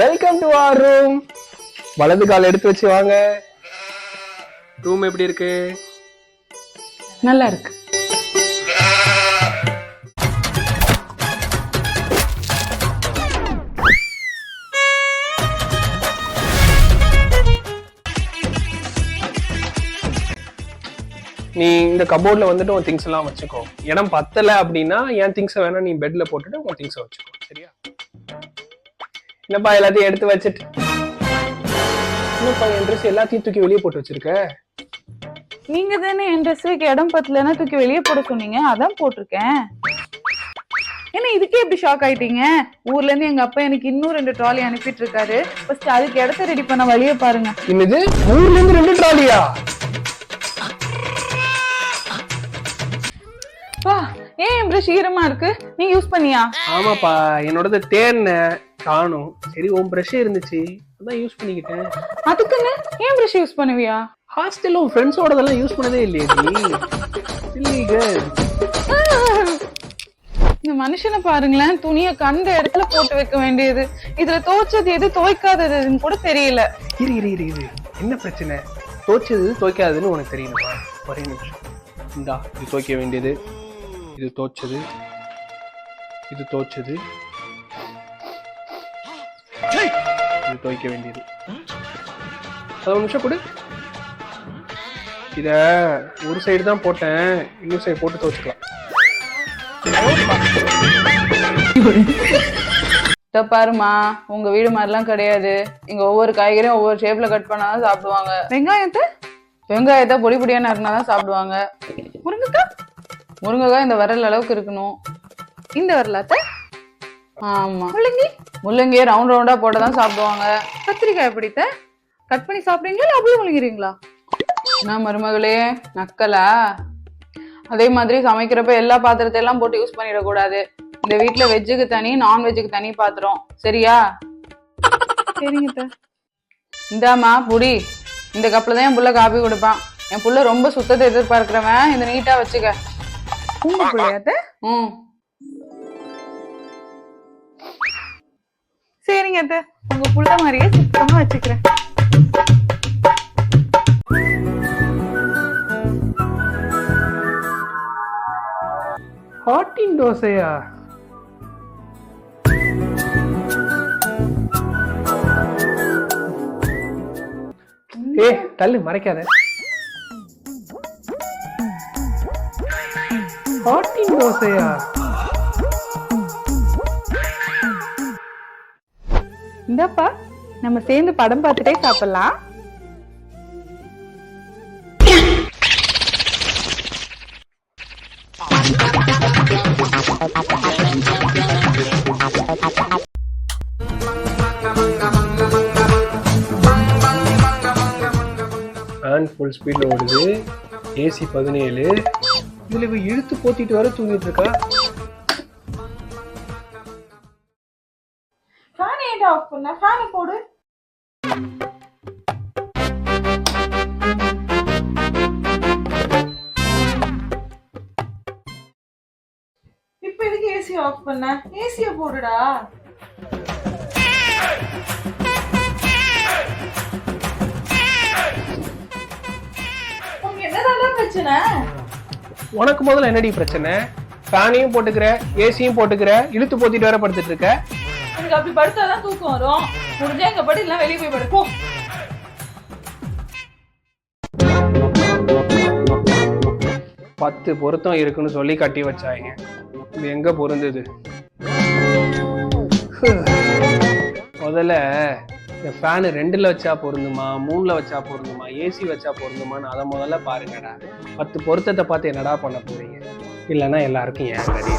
Welcome to R room வலது கால் எடுத்து வச்சு வாங்க. ரூம் எப்படி இருக்கு? நல்லா இருக்கு நீ இந்த கபோர்ட்ல வந்துட்டு உன் திங்ஸ் எல்லாம் வச்சுக்கோ. இடம் பத்தல அப்படின்னா என் திங்ஸை வேணா நீ பெட்ல போட்டுட்டு உன் திங்ஸை வச்சுக்கோ. சரியா? என்னப்பா எல்லாத்தையும் எடுத்து வச்சுட்டு? என்னப்பா என் ட்ரெஸ் எல்லாத்தையும் தூக்கி வெளியே போட்டு வச்சிருக்க? நீங்க தானே என் ட்ரெஸ்ஸுக்கு இடம் பத்தலன்னா தூக்கி வெளியே போட சொன்னீங்க அதான் போட்டிருக்கேன். ஏன்னா இதுக்கே இப்படி ஷாக் ஆயிட்டீங்க? ஊர்ல இருந்து எங்க அப்பா எனக்கு இன்னும் ரெண்டு ட்ராலி அனுப்பிட்டு இருக்காரு. ஃபர்ஸ்ட் அதுக்கு இடத்த ரெடி பண்ண வழிய பாருங்க. என்னது? ஊர்ல இருந்து ரெண்டு ட்ராலியா பா ஏன் என் ப்ரஷ் ஈரமா இருக்கு? நீ யூஸ் பண்ணியா? ஆமாப்பா என்னோடது தேர்ன காணும். சரி உன் ப்ரஷ் இருந்துச்சு. அதான் யூஸ் பண்ணிக்கிட்டேன். அதுக்குன்னு ஏன் ப்ரஷ் யூஸ் பண்ணுவியா? ஹாஸ்டல்ல உன் ஃப்ரெண்ட்ஸோடதெல்லாம் யூஸ் பண்ணதே இல்லையே நீ இல்லைங்க இந்த மனுஷனை பாருங்களேன் துணியை கண்ட இடத்துல போட்டு வைக்க வேண்டியது. இதுல துவைச்சது எது துவைக்காததுன்னு கூட தெரியல. இரு இரு இரு இரு. என்ன பிரச்சனை? தோச்சது துவைக்காதுன்னு உனக்கு தெரியுமா ஒரே நிமிஷம். இந்தா இது துவைக்க வேண்டியது. இது தோச்சது இது தோச்சது இது துவைக்க வேண்டியது. அது ஒரு நிமிஷம் கொடு. இத ஒரு சைடு தான் போட்டேன். இன்னொரு சைடு போட்டு துவைச்சுக்கலாம். இத பாருமா உங்க வீடு மாதிரிலாம் கிடையாது. இங்க ஒவ்வொரு காய்கறியும் ஒவ்வொரு ஷேப்ல கட் பண்ணாதான் சாப்பிடுவாங்க. வெங்காயத்தை வெங்காயத்தை பொடி பொடியா நறுனா தான் சாப்பிடுவாங்க. முருங்கைக்காய். முருங்கைக்காய் இந்த வரல் அளவுக்கு இருக்கணும். இந்த வரலாத்த ஆமா. முள்ளங்கி? முள்ளங்கியை ரவுண்ட் ரவுண்டா போட்டு தான் சாப்பிடுவாங்க. கத்திரிக்காய் பிடித்த கட் பண்ணி சாப்பிடுறீங்களா இல்லை அப்படியே முழுங்கிறீங்களா என்ன மருமகளே நக்கலா? அதே மாதிரி சமைக்கிறப்ப எல்லா பாத்திரத்தையும் எல்லாம் போட்டு யூஸ் பண்ணிடக்கூடாது. இந்த வீட்ல வெஜ்ஜுக்கு தனி நான் வெஜ்ஜுக்கு தனி பாத்திரம். சரியா? சரிங்க இந்தாம்மா புடி. இந்த கப்ல தான் என் புள்ள காபி கொடுப்பான். என் புள்ள ரொம்ப சுத்தத்தை எதிர்பார்க்கிறவன். இந்த நீட்டா வச்சுக்க. உங்க பிள்ளையாத்த ம். சரிங்க அத்தை. உங்க புள்ள மாதிரியே சுத்தமா வச்சுக்கிறேன். ஹாட்டின் தோசையா? ஏ தள்ளு மறைக்காத. ஹாட்டின் தோசையா? இந்தாப்பா நம்ம சேர்ந்து படம் பார்த்துட்டே சாப்பிடலாம். ஃபேன் ஃபுல் ஸ்பீடில் ஓடுது. ஏசி பதினேழு. இதில் இவ இழுத்து போத்திட்டு வர தூங்கிட்டு இருக்கா. ஏன் ஃபேனை போடு. இப்போ எதுக்கு ஏசி ஆஃப் பண்ண? ஏசியை போடுடா. உனக்கு பிரச்சனை? உனக்கு முதல்ல என்னடி பிரச்சனை? ஃபேனையும் போட்டுக்கிற ஏசியும் போட்டுக்கிற இழுத்து போத்திட்டு வேற படுத்துட்டு இருக்க. எனக்கு அப்படி படுத்தாதான் தூக்கம் வரும். முடிஞ்சா எங்க படி இல்ல வெளியே போய் படுப்போம் பத்து பொருத்தம் இருக்குன்னு சொல்லி கட்டி வச்சாங்க இது எங்க பொருந்தது? முதல்ல இந்த ஃபேனு ரெண்டில் வச்சா பொருந்துமா மூணுல வச்சா பொருந்துமா ஏசி வச்சா பொருந்துமான்னு அதை முதல்ல பாருங்கடா. பத்து பொருத்தத்தை பார்த்து என்னடா பண்ண போறீங்க? இல்லைன்னா எல்லாருக்கும் ஏன் கடி